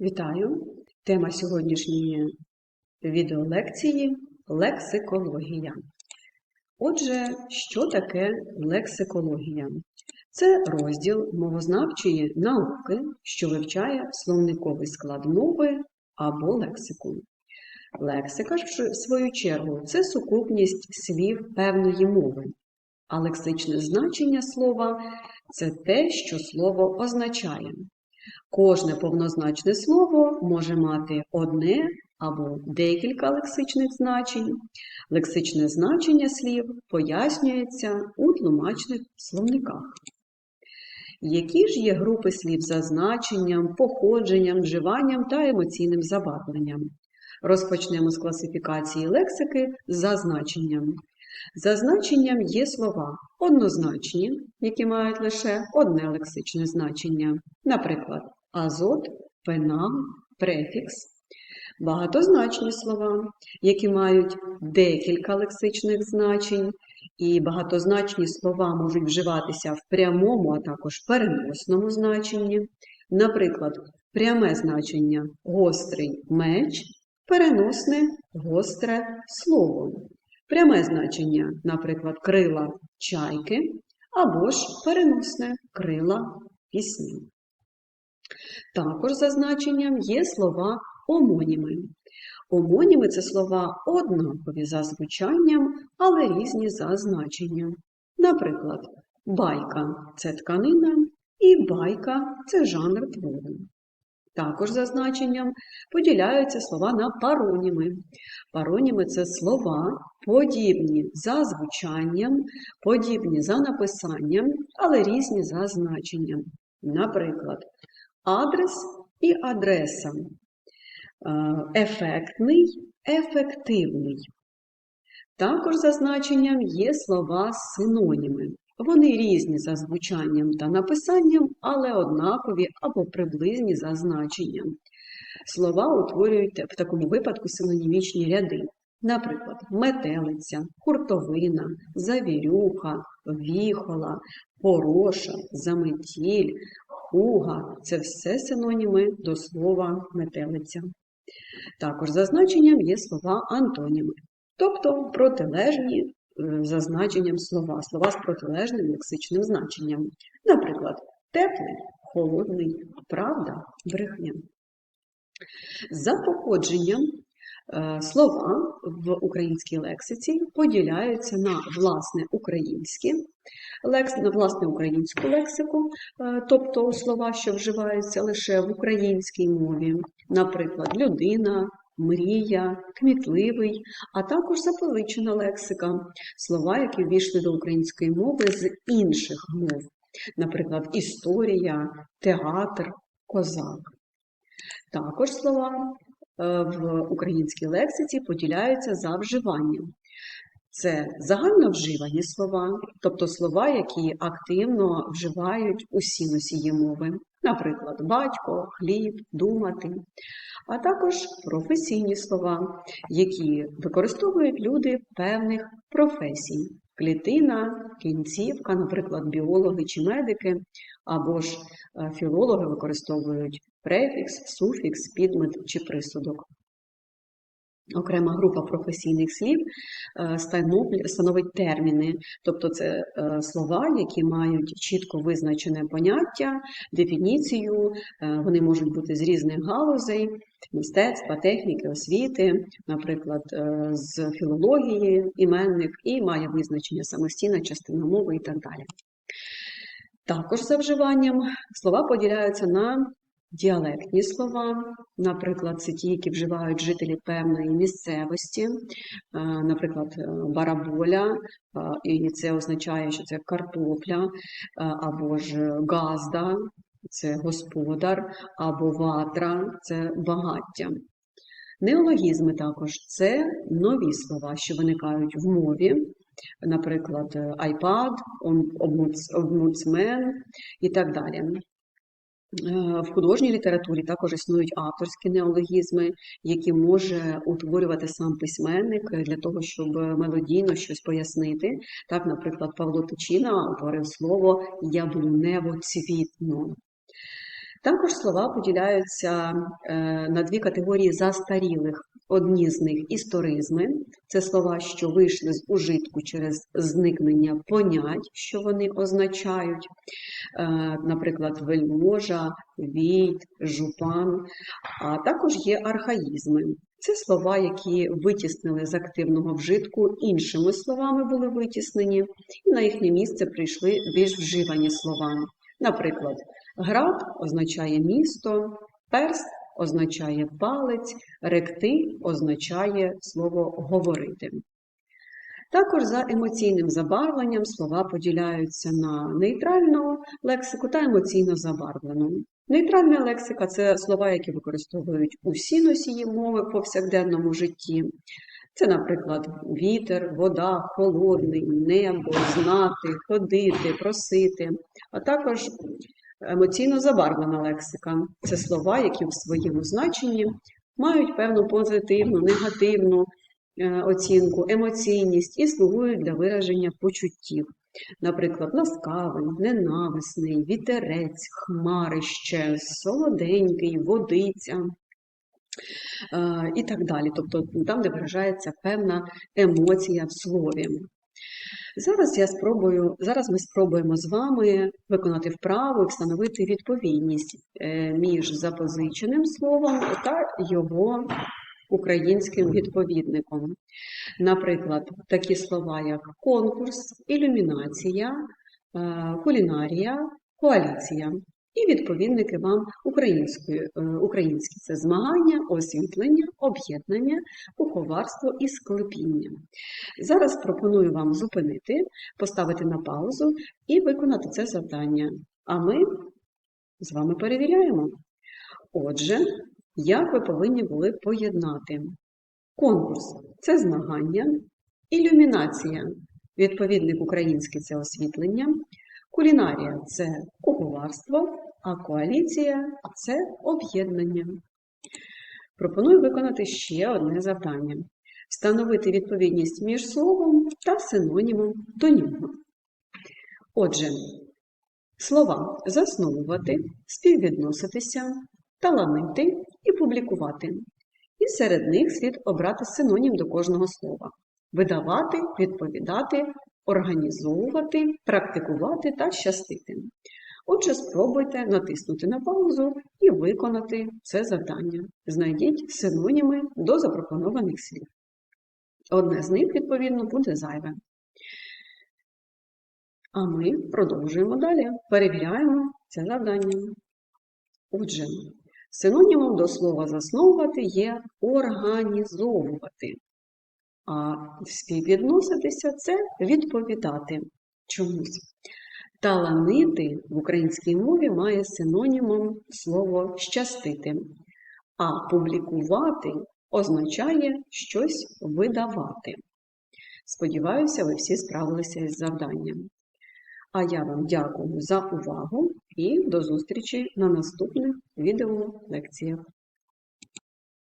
Вітаю! Тема сьогоднішньої відеолекції лексикологія. Отже, що таке лексикологія? Це розділ мовознавчої науки, що вивчає словниковий склад мови або лексику. Лексика, в свою чергу, це сукупність слів певної мови, а лексичне значення слова це те, що слово означає. Кожне повнозначне слово може мати одне або декілька лексичних значень. Лексичне значення слів пояснюється у тлумачних словниках. Які ж є групи слів за значенням, походженням, вживанням та емоційним забарвленням? Розпочнемо з класифікації лексики за значенням. За значенням є слова однозначні, які мають лише одне лексичне значення, наприклад, азот, пенал, префікс. Багатозначні слова, які мають декілька лексичних значень, і багатозначні слова можуть вживатися в прямому, а також переносному значенні. Наприклад, пряме значення гострий меч, переносне гостре слово. Пряме значення, наприклад, крила чайки, або ж переносне крила пісні. Також за значенням є слова омоніми. Омоніми це слова однакові за звучанням, але різні за значенням. Наприклад, байка це тканина, і байка це жанр твору. Також за значенням поділяються слова на пароніми. Пароніми це слова, подібні за звучанням, подібні за написанням, але різні за значенням. Наприклад, адрес і адреса. Ефектний, ефективний. Також за значенням є слова синоніми. Вони різні за звучанням та написанням, але однакові або приблизні за значенням. Слова утворюють в такому випадку синонімічні ряди. Наприклад, метелиця, хуртовина, завірюха, віхола, пороша, заметіль, хуга це все синоніми до слова метелиця. Також за значенням є слова антоніми, тобто протилежні за значенням слова, слова з протилежним лексичним значенням. Наприклад, теплий, холодний, правда, брехня. За походженням слова в українській лексиці поділяються на власне українські, на власне українську лексику, тобто слова, що вживаються лише в українській мові, наприклад, людина, мрія, кмітливий, а також запозичена лексика, слова, які ввійшли до української мови з інших мов, наприклад, історія, театр, козак. Також слова в українській лексиці поділяються за вживанням. Це загально вживані слова, тобто слова, які активно вживають усі носії мови, наприклад, батько, хліб, думати, а також професійні слова, які використовують люди певних професій. Клітина, кінцівка, наприклад, біологи чи медики, або ж філологи використовують префікс, суфікс, підмет чи присудок. Окрема група професійних слів становить терміни, тобто це слова, які мають чітко визначене поняття, дефініцію, вони можуть бути з різних галузей, мистецтва, техніки, освіти, наприклад, з філології, іменник, і має визначення самостійна частина мови і так далі. Також за вживанням слова поділяються на Діалектні слова, наприклад, це ті, які вживають жителі певної місцевості, наприклад, бараболя, і це означає, що це картопля, або ж газда, це господар, або ватра це багаття. Неологізми також це нові слова, що виникають в мові, наприклад, iPad, омбудсмен і так далі. В художній літературі також існують авторські неологізми, які може утворювати сам письменник для того, щоб мелодійно щось пояснити. Так, наприклад, Павло Тичина утворив слово яблунево-цвітно. Також слова поділяються е, на дві категорії застарілих. Одні з них історизми це слова, що вийшли з ужитку через зникнення понять, що вони означають, Е, наприклад, вельможа, війт, жупан. А також є архаїзми. Це слова, які витіснили з активного вжитку, іншими словами були витіснені, і на їхнє місце прийшли більш вживані слова. Наприклад, град означає місто, перст означає палець, ректи означає слово говорити. Також за емоційним забарвленням слова поділяються на нейтральну лексику та емоційно забарвлену. Нейтральна лексика це слова, які використовують усі носії мови в повсякденному житті. Це, наприклад, вітер, вода, холодний, небо, знати, ходити, просити, а також емоційно забарвлена лексика. Це слова, які в своєму значенні мають певну позитивну, негативну е, оцінку, емоційність і слугують для вираження почуттів. Наприклад, ласкавий, ненависний, вітерець, хмарище, солоденький, водиця е, і так далі. Тобто там, де виражається певна емоція в слові. Зараз я спробую, зараз ми спробуємо з вами виконати вправу і встановити відповідність е, між запозиченим словом та його українським відповідником. Наприклад, такі слова, як конкурс, ілюмінація, е, кулінарія, коаліція. І відповідники вам української, е, українські це змагання, освітлення, об'єднання, куховарство і склепіння. Зараз пропоную вам зупинити, поставити на паузу і виконати це завдання. А ми з вами перевіряємо. Отже, як ви повинні були поєднати? Конкурс це змагання, ілюмінація, відповідник український це освітлення, кулінарія це куховарство, а коаліція це об'єднання. Пропоную виконати ще одне завдання: встановити відповідність між словом та синонімом до нього. Отже, слова засновувати, співвідноситися, таланити і публікувати. І серед них слід обрати синонім до кожного слова: видавати, відповідати, організовувати, практикувати та щастити. Отже, спробуйте натиснути на паузу і виконати це завдання. Знайдіть синоніми до запропонованих слів. Одне з них, відповідно, буде зайве. А ми продовжуємо далі. Перевіряємо це завдання. Отже, синонімом до слова засновувати є організовувати. А співвідноситися це відповідати чомусь. Таланити в українській мові має синонімом слово щастити, а публікувати означає щось видавати. Сподіваюся, ви всі справилися із завданням. А я вам дякую за увагу і до зустрічі на наступних відеолекціях.